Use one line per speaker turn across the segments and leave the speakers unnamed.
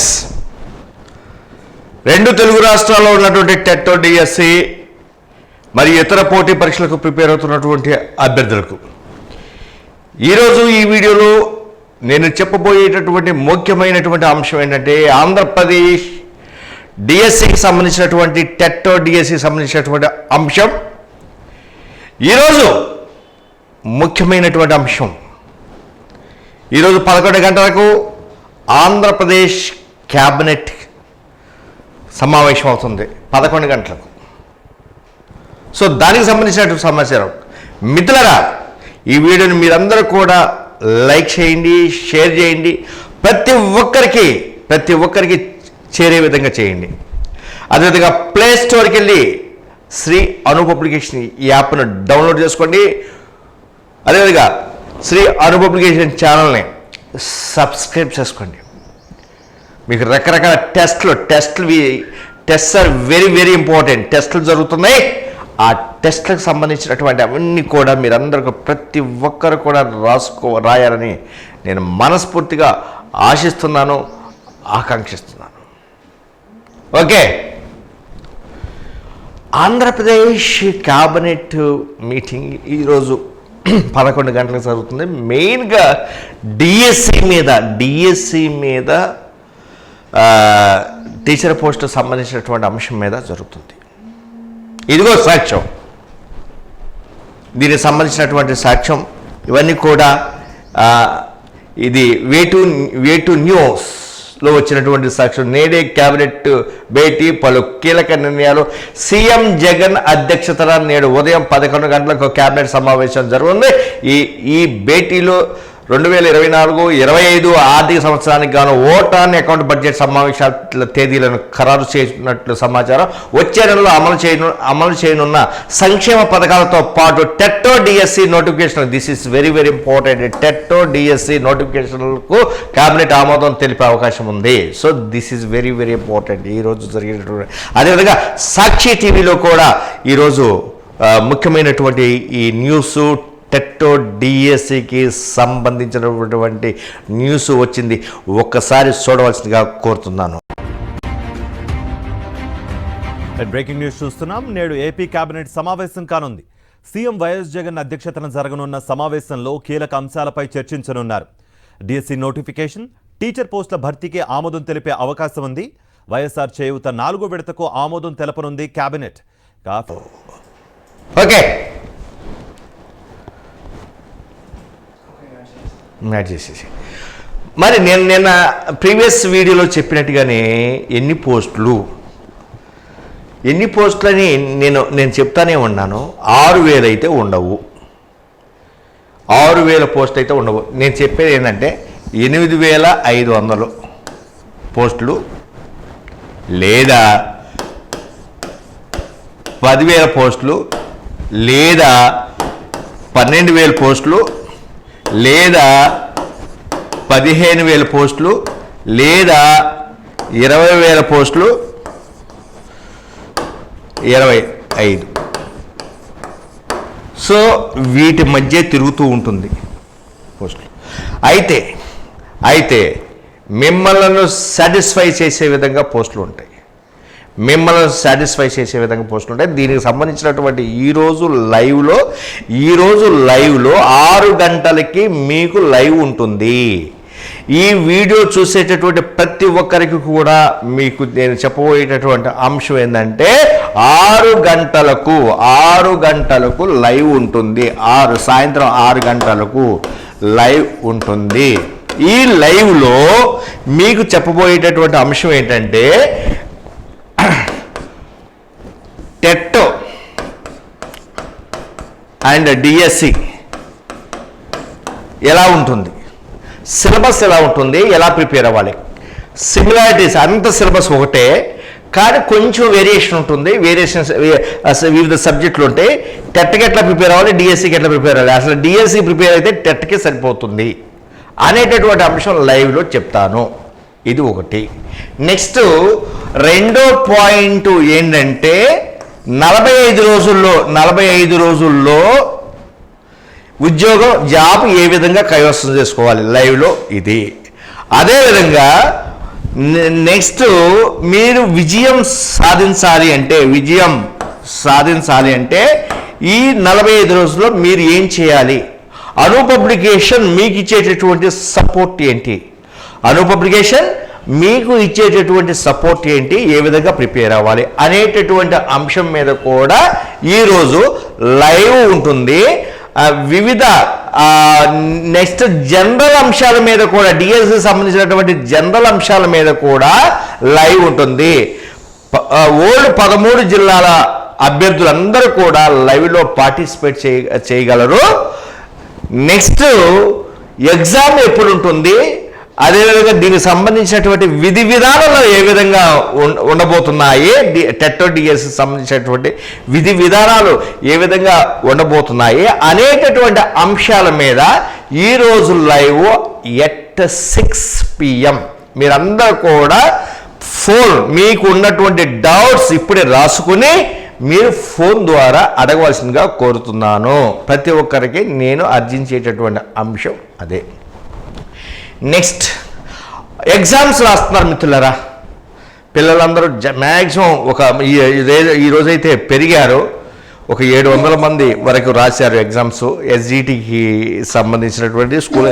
Friends రెండు తెలుగు రాష్ట్రాల్లో ఉన్నటువంటి టెట్టో డిఎస్సి మరియు ఇతర పోటీ పరీక్షలకు ప్రిపేర్ అవుతున్నటువంటి అభ్యర్థులకు. ఈరోజు ఈ వీడియోలో నేను చెప్పబోయేటటువంటి ముఖ్యమైనటువంటి అంశం ఏంటంటే ఆంధ్రప్రదేశ్ డిఎస్సికి సంబంధించినటువంటి టెట్టో డిఎస్సికి సంబంధించినటువంటి అంశం. ఈరోజు ముఖ్యమైనటువంటి అంశం. ఈరోజు పదకొండు గంటలకు ఆంధ్రప్రదేశ్ క్యాబినెట్ సమావేశం అవుతుంది పదకొండు గంటలకు. సో దానికి సంబంధించినటువంటి సమాచారం. మిత్రులరా ఈ వీడియోని మీరందరూ కూడా లైక్ చేయండి షేర్ చేయండి. ప్రతి ఒక్కరికి ప్రతి ఒక్కరికి చేరే విధంగా చేయండి. అదేవిధంగా ప్లే స్టోర్కి వెళ్ళి శ్రీ అనూప్ అప్లికేషన్ ఈ యాప్ను డౌన్లోడ్ చేసుకోండి. అదేవిధంగా శ్రీ అనూప్ అప్లికేషన్ ఛానల్ని సబ్స్క్రైబ్ చేసుకోండి. మీకు రకరకాల టెస్ట్లు టెస్ట్లు test are very very important. టెస్టులు జరుగుతున్నాయి. ఆ టెస్ట్లకు సంబంధించినటువంటి అవన్నీ కూడా మీరందరూ ప్రతి ఒక్కరు కూడా రాసుకో రాయాలని నేను మనస్ఫూర్తిగా ఆశిస్తున్నాను ఆకాంక్షిస్తున్నాను. ఓకే. ఆంధ్రప్రదేశ్ క్యాబినెట్ మీటింగ్ ఈరోజు పదకొండు గంటలకు జరుగుతుంది. మెయిన్గా డిఎస్సి మీద డిఎస్సి మీద టీచర్ పోస్ట్ సంబంధించినటువంటి అంశం మీద జరుగుతుంది. ఇదిగో సాక్ష్యం. దీనికి సంబంధించినటువంటి సాక్ష్యం. ఇవన్నీ కూడా ఇది వేటు వేటు న్యూస్లో వచ్చినటువంటి సాక్ష్యం. నేడే క్యాబినెట్ భేటీ పలు కీలక నిర్ణయాలు. సీఎం జగన్ అధ్యక్షతన నేడు ఉదయం పదకొండు గంటలకు క్యాబినెట్ సమావేశం జరుగుతుంది ఈ ఈ భేటీలో రెండు వేల ఇరవై నాలుగు ఇరవై ఐదు ఆర్థిక సంవత్సరానికి గాను ఓటాన్ అకౌంట్ బడ్జెట్ సమావేశాల తేదీలను ఖరారు చేసినట్లు సమాచారం వచ్చే నెలలో అమలు చేయను అమలు చేయనున్న సంక్షేమ పథకాలతో పాటు టెట్టో DSC notification this is very very important టెట్టో DSC నోటిఫికేషన్లకు కేబినెట్ ఆమోదం తెలిపే అవకాశం ఉంది. So this is very very important ఈరోజు జరిగినటువంటి అదేవిధంగా సాక్షి టీవీలో కూడా ఈరోజు ముఖ్యమైనటువంటి ఈ న్యూస్ టెట్టో డిఎస్సికి సంబంధించినటువంటి న్యూస్ వచ్చింది. ఒక్కసారి చూడవలసిందిగా కోరుతున్నాను.
బ్రేకింగ్ న్యూస్ చూస్తున్నాం. నేడు ఏపీ కేబినెట్ సమావేశం కానుంది. సీఎం వైఎస్ జగన్ అధ్యక్షతన జరగనున్న సమావేశంలో కీలక అంశాలపై చర్చించనున్నారు. డిఎస్సి నోటిఫికేషన్ టీచర్ పోస్టుల భర్తీకి ఆమోదం తెలిపే అవకాశం ఉంది. వైఎస్ఆర్ చేయూత నాలుగో విడతకు ఆమోదం తెలపనుంది కేబినెట్.
ఓకే. యాడ్ చేసేసి. మరి నేను నిన్న ప్రీవియస్ వీడియోలో చెప్పినట్టుగానే ఎన్ని పోస్టులు ఎన్ని పోస్టులని నేను నేను చెప్తానే ఉన్నాను. ఆరు వేలు అయితే ఉండవు. ఆరు వేల పోస్ట్ అయితే ఉండవు. నేను చెప్పేది ఏంటంటే ఎనిమిది వేల ఐదు వందలు పోస్టులు లేదా పదివేల పోస్టులు లేదా పన్నెండు వేల పోస్టులు లేదా పదిహేను వేల పోస్టులు లేదా ఇరవై వేల పోస్టులు ఇరవై ఐదు. సో వీటి మధ్య తిరుగుతూ ఉంటుంది పోస్టులు. అయితే అయితే మిమ్మల్ని సాటిస్ఫై చేసే విధంగా పోస్టులు ఉంటాయి. మిమ్మల్ని సాటిస్ఫై చేసే విధంగా పోస్టులు ఉంటాయి. దీనికి సంబంధించినటువంటి ఈరోజు లైవ్లో ఈరోజు లైవ్లో ఆరు గంటలకి మీకు లైవ్ ఉంటుంది. ఈ వీడియో చూసేటటువంటి ప్రతి ఒక్కరికి కూడా మీకు నేను చెప్పబోయేటటువంటి అంశం ఏంటంటే ఆరు గంటలకు ఆరు గంటలకు లైవ్ ఉంటుంది. ఆరు సాయంత్రం ఆరు గంటలకు లైవ్ ఉంటుంది. ఈ లైవ్లో మీకు చెప్పబోయేటటువంటి అంశం ఏంటంటే టెట్ అండ్ డిఎస్సి ఎలా ఉంటుంది? సిలబస్ ఎలా ఉంటుంది? ఎలా ప్రిపేర్ అవ్వాలి? సిమిలారిటీస్ అంత సిలబస్ ఒకటే కానీ కొంచెం వేరియేషన్ ఉంటుంది. వేరియేషన్ వివిధ సబ్జెక్టులు ఉంటాయి టెట్కి ఎట్లా ప్రిపేర్ అవ్వాలి? డిఎస్సికి ఎట్లా ప్రిపేర్ అవ్వాలి? అసలు డిఎస్సి ప్రిపేర్ అయితే టెట్కి సరిపోతుంది అనేటటువంటి అంశం లైవ్లో చెప్తాను. ఇది ఒకటి. నెక్స్ట్ రెండో పాయింట్ ఏంటంటే నలభై ఐదు రోజుల్లో నలభై ఐదు రోజుల్లో ఉద్యోగం జాబ్ ఏ విధంగా కైవసం చేసుకోవాలి? లైవ్లో ఇది. అదేవిధంగా నెక్స్ట్ మీరు విజయం సాధించాలి అంటే విజయం సాధించాలి అంటే ఈ నలభై ఐదు రోజుల్లో మీరు ఏం చేయాలి? అను పబ్లికేషన్ మీకు ఇచ్చేటటువంటి సపోర్ట్ ఏంటి? అను పబ్లికేషన్ మీకు ఇచ్చేటటువంటి సపోర్ట్ ఏంటి? ఏ విధంగా ప్రిపేర్ అవ్వాలి? అనేటటువంటి అంశం మీద కూడా ఈరోజు లైవ్ ఉంటుంది. వివిధ నెక్స్ట్ జనరల్ అంశాల మీద కూడా డిఎస్సి సంబంధించినటువంటి జనరల్ అంశాల మీద కూడా లైవ్ ఉంటుంది. ఓల్డ్ పదమూడు జిల్లాల అభ్యర్థులందరూ కూడా లైవ్లో పార్టిసిపేట్ చేయ చేయగలరు. నెక్స్ట్ ఎగ్జామ్ ఎప్పుడు ఉంటుంది అదేవిధంగా దీనికి సంబంధించినటువంటి విధి విధానాలు ఏ విధంగా ఉండబోతున్నాయి? డి- టెట్టో డిఎస్ సంబంధించినటువంటి విధి విధానాలు ఏ విధంగా ఉండబోతున్నాయి? అనేటటువంటి అంశాల మీద ఈరోజు లైవ్ ఎట్ సిక్స్ పిఎం. మీరందరూ కూడా ఫోన్ మీకు ఉన్నటువంటి డౌట్స్ ఇప్పుడే రాసుకుని మీరు ఫోన్ ద్వారా అడగవలసిందిగా కోరుతున్నాను. ప్రతి ఒక్కరికి నేను అర్జించేటటువంటి అంశం అదే. నెక్స్ట్ ఎగ్జామ్స్ రాస్తున్నారు మిత్రులరా. పిల్లలందరూ మ్యాక్సిమం ఒక ఈ రోజైతే పెరిగారు. ఒక ఏడు వందల మంది వరకు రాశారు ఎగ్జామ్స్ ఎస్జిటికి సంబంధించినటువంటి స్కూల్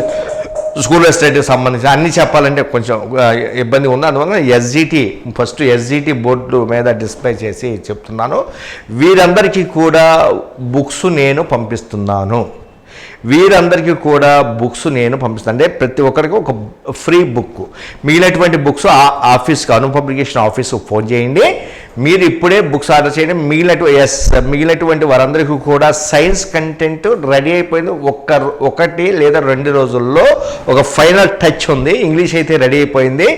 స్కూల్ ఎస్టేట్కి సంబంధించి అన్ని చెప్పాలంటే కొంచెం ఇబ్బంది ఉంది. అందువల్ల ఎస్జిటి ఫస్ట్ ఎస్జిటి బోర్డు మీద డిస్ప్లే చేసి చెప్తున్నాను. వీరందరికీ కూడా బుక్స్ నేను పంపిస్తున్నాను. వీరందరికీ కూడా బుక్స్ నేను పంపిస్తాను. అంటే ప్రతి ఒక్కరికి ఒక ఫ్రీ బుక్. మిగిలినటువంటి బుక్స్ ఆఫీస్కి అను పబ్లికేషన్ ఆఫీస్కి ఫోన్ చేయండి. మీరు ఇప్పుడే బుక్స్ ఆర్డర్ చేయండి. మిగిలిన ఎస్ మిగిలినటువంటి వారందరికీ కూడా సైన్స్ కంటెంట్ రెడీ అయిపోయింది. ఒక్క ఒకటి లేదా రెండు రోజుల్లో ఒక ఫైనల్ టచ్ ఉంది. ఇంగ్లీష్ అయితే రెడీ అయిపోయింది.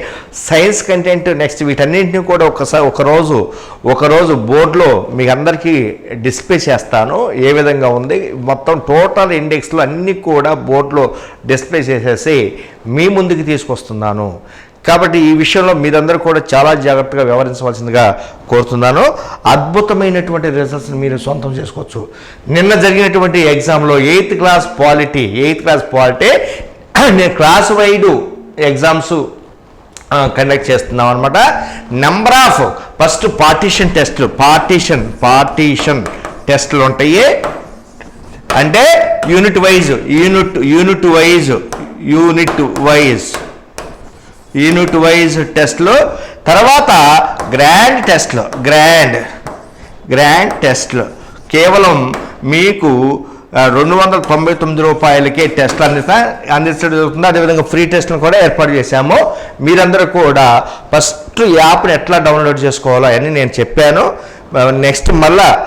సైన్స్ కంటెంట్ నెక్స్ట్ వీటన్నింటినీ కూడా ఒకసారి ఒకరోజు ఒకరోజు బోర్డులో మీకు అందరికీ డిస్ప్లే చేస్తాను. ఏ విధంగా ఉంది? మొత్తం టోటల్ ఇండెక్స్లో అన్నీ కూడా బోర్డులో డిస్ప్లే చేసేసి మీ ముందుకు తీసుకొస్తున్నాను. కాబట్టి ఈ విషయంలో మీరందరూ కూడా చాలా జాగ్రత్తగా వ్యవహరించవలసిందిగా కోరుతున్నాను. అద్భుతమైనటువంటి రిజల్ట్స్ని మీరు సొంతం చేసుకోవచ్చు. నిన్న జరిగినటువంటి ఎగ్జామ్లో eighth class polity eighth class polity నేను క్లాస్ వైడ్ ఎగ్జామ్స్ కండక్ట్ చేస్తున్నాం అనమాట నెంబర్ ఆఫ్ ఫస్ట్ పార్టీషన్ టెస్ట్లు పార్టీషన్ పార్టీషన్ టెస్ట్లు ఉంటాయి. అంటే unit wise unit unit wise unit wise unit wise టెస్ట్లు తర్వాత గ్రాండ్ టెస్ట్లు గ్రాండ్ గ్రాండ్ టెస్ట్లు కేవలం మీకు రెండు వందల తొంభై తొమ్మిది రూపాయలకే టెస్ట్లు అందిస్తా అందించడం జరుగుతుంది. అదేవిధంగా ఫ్రీ టెస్ట్లను కూడా ఏర్పాటు చేశాము. మీరందరూ కూడా ఫస్ట్ యాప్ని ఎట్లా డౌన్లోడ్ చేసుకోవాలో అని నేను చెప్పాను. నెక్స్ట్ మళ్ళా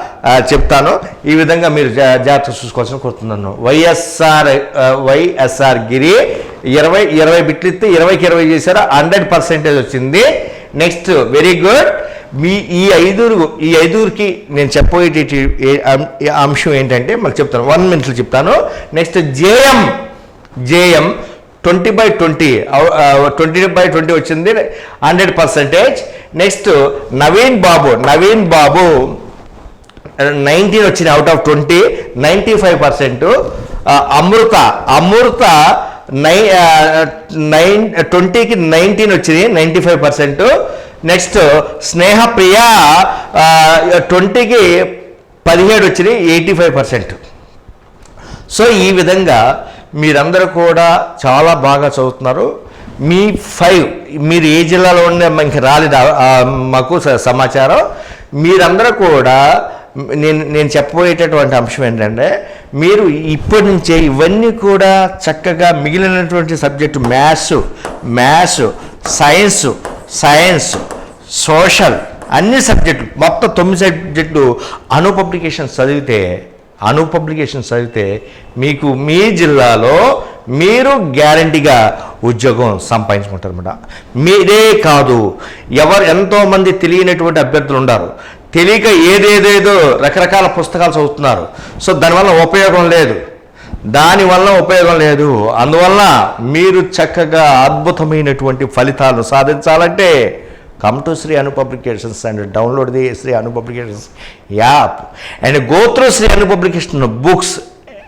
చెప్తాను. ఈ విధంగా మీరు జా- జాగ్రత్త చూసుకోవాల్సిన కోరుతున్నాను వైఎస్ఆర్ వైఎస్ఆర్ గిరి ఇరవై ఇరవై బిట్లు ఇస్తే ఇరవైకి ఇరవై చేశారు? హండ్రెడ్ పర్సెంటేజ్ వచ్చింది. Next very good. మీ ఈ ఐదుగురు ఈ ఐదుగురికి నేను చెప్పబోయే అంశం ఏంటంటే మాకు చెప్తాను. వన్ మినిట్లో చెప్తాను. Next JM. JM twenty by twenty. Twenty by twenty వచ్చింది. Hundred percentage. Next Naveen Babu. Naveen Babu nineteen వచ్చింది out of twenty. Ninety five percent. Amrita. Amrita నై నైన్ ట్వంటీకి నైన్టీన్ వచ్చింది ninety five percent. Next Snehapriya ట్వంటీకి పదిహేడు వచ్చింది eighty five percent. So ఈ విధంగా మీరందరూ కూడా చాలా బాగా చదువుతున్నారు. మీ ఫైవ్ మీరు ఏ జిల్లాలో ఉండే మనకి రాలేదు మాకు స- సమాచారం. మీరందరూ కూడా నేను నేను చెప్పబోయేటటువంటి అంశం ఏంటంటే మీరు ఇప్పటి నుంచే ఇవన్నీ కూడా చక్కగా మిగిలినటువంటి subject maths maths science science social అన్ని సబ్జెక్టులు మొత్తం తొమ్మిది సబ్జెక్టులు అను పబ్లికేషన్స్ చదివితే అను పబ్లికేషన్ చదివితే మీకు మీ జిల్లాలో మీరు గ్యారంటీగా ఉద్యోగం సంపాదించుకుంటారన్నమాట. మీరే కాదు ఎవరు ఎంతోమంది తెలియనటువంటి అభ్యర్థులు ఉన్నారు తెలియక ఏదేదేదో రకరకాల పుస్తకాలు చదువుతున్నారు. సో దానివల్ల ఉపయోగం లేదు. దానివల్ల ఉపయోగం లేదు. అందువల్ల మీరు చక్కగా అద్భుతమైనటువంటి ఫలితాలు సాధించాలంటే come to Sri Anu publications and download the Sri Anu publications app and go through Sri Anu publication books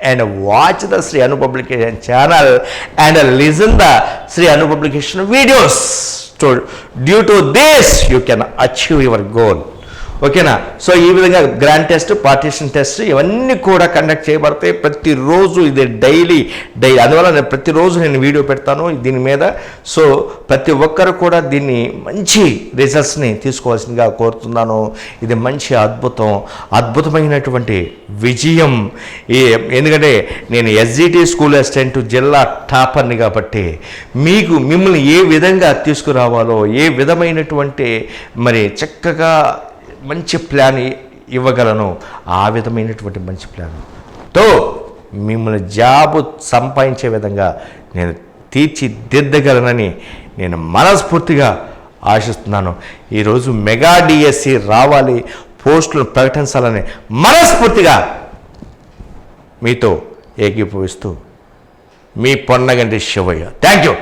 and watch the Sri Anu publication channel and listen the Sri Anu publication videos due to this you can achieve your goal ఓకేనా? So ఈ విధంగా grand test partition test ఇవన్నీ కూడా conduct చేయబడతాయి. ప్రతిరోజు ఇది daily die అందువల్ల నేను ప్రతిరోజు నేను వీడియో పెడతాను దీని మీద. సో ప్రతి ఒక్కరు కూడా దీన్ని మంచి రిజల్ట్స్ని తీసుకోవాల్సిందిగా కోరుతున్నాను. ఇది మంచి అద్భుతం అద్భుతమైనటువంటి విజయం. ఈ ఎందుకంటే నేను ఎస్జిటి స్కూల్ అసిస్టెంట్ జిల్లా టాపర్ని కాబట్టి మీకు మిమ్మల్ని ఏ విధంగా తీసుకురావాలో ఏ విధమైనటువంటి మరి చక్కగా మంచి ప్లాన్ ఇవ్వగలను. ఆ విధమైనటువంటి మంచి ప్లాన్తో మిమ్మల్ని జాబు సంపాదించే విధంగా నేను తీర్చిదిద్దగలనని నేను మనస్ఫూర్తిగా ఆశిస్తున్నాను. ఈరోజు మెగా డిఎస్సి రావాలి పోస్టులు ప్రకటించాలని మనస్ఫూర్తిగా మీతో ఏకీభవిస్తూ మీ పొన్నగంటి శివయ్య. Thank you.